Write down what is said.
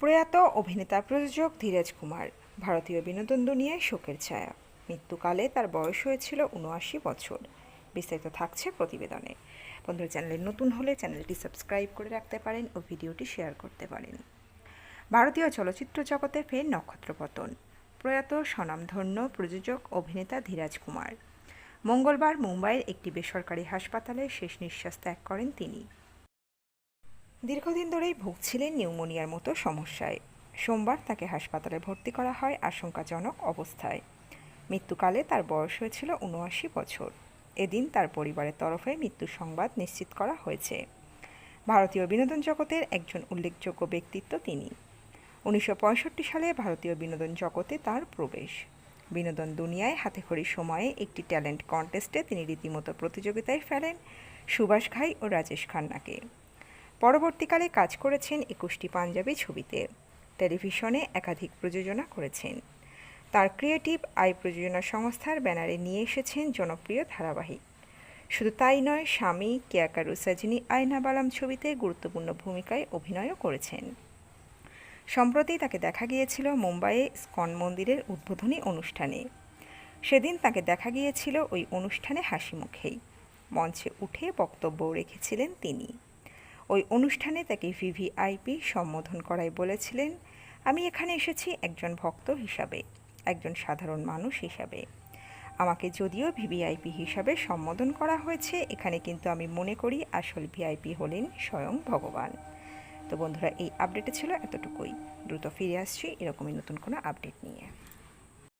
প্রয়াত অভিনেতা প্রযোজক ধীরাজ কুমার, ভারতীয় বিনোদন দুনিয়ায় শোকের ছায়া। মৃত্যুকালে তার বয়স হয়েছিল উনআশি বছর। বিস্তারিত থাকছে প্রতিবেদনে। বন্ধুরা, চ্যানেলে নতুন হলে চ্যানেলটি সাবস্ক্রাইব করে রাখতে পারেন ও ভিডিওটি শেয়ার করতে পারেন। ভারতীয় চলচ্চিত্র জগতে ফের নক্ষত্রপতন প্রয়াত স্বনামধন্য প্রযোজক অভিনেতা ধীরাজ কুমার। মঙ্গলবার মুম্বাইয়ের একটি বেসরকারি হাসপাতালে শেষ নিঃশ্বাস ত্যাগ করেন তিনি। দীর্ঘদিন ধরেই ভুগছিলেন নিউমোনিয়ার মতো সমস্যায়। সোমবার তাকে হাসপাতালে ভর্তি করা হয় আশঙ্কাজনক অবস্থায়। মৃত্যুকালে তার বয়স হয়েছিল উনআশি বছর। এদিন তার পরিবারের তরফে মৃত্যুর সংবাদ নিশ্চিত করা হয়েছে। ভারতীয় বিনোদন জগতের একজন উল্লেখযোগ্য ব্যক্তিত্ব তিনি। উনিশশো পঁয়ষট্টি সালে ভারতীয় বিনোদন জগতে তার প্রবেশ। বিনোদন দুনিয়ায় হাতেখড়ি সময়ে একটি ট্যালেন্ট কন্টেস্টে তিনি রীতিমতো প্রতিযোগিতায় ফেলেন সুভাষ ঘাই ও রাজেশ খান্নাকে। পরবর্তীকালে কাজ করেছেন একুশটি পাঞ্জাবি ছবিতে। টেলিভিশনে একাধিক প্রযোজনা করেছেন। তার ক্রিয়েটিভ আই প্রযোজনা সংস্থার ব্যানারে নিয়ে এসেছেন জনপ্রিয় ধারাবাহিক। শুধু তাই নয়, স্বামী কেয়াকারু সাজিনী আয়নাবালাম ছবিতে গুরুত্বপূর্ণ ভূমিকায় অভিনয়ও করেছেন। সম্প্রতি তাকে দেখা গিয়েছিল মুম্বাইয়ে স্কন মন্দিরের উদ্বোধনী অনুষ্ঠানে। সেদিন তাকে দেখা গিয়েছিল ওই অনুষ্ঠানে হাসি মুখেই। মঞ্চে উঠে বক্তব্য রেখেছিলেন তিনি। ওই অনুষ্ঠানে তাকে ভিভিআইপি সম্বোধন করায় বলেছিলেন, আমি এখানে এসেছি একজন ভক্ত হিসাবে, একজন সাধারণ মানুষ হিসাবে। আমাকে যদিও ভিভিআইপি হিসাবে সম্বোধন করা হয়েছে, এখানে কিন্তু আমি মনে করি আসল ভিআইপি হলেন স্বয়ং ভগবান। তো বন্ধুরা, এই আপডেটে ছিল এতটুকুই। দ্রুত ফিরে আসছি, এরকমই নতুন কোনো আপডেট নিয়ে।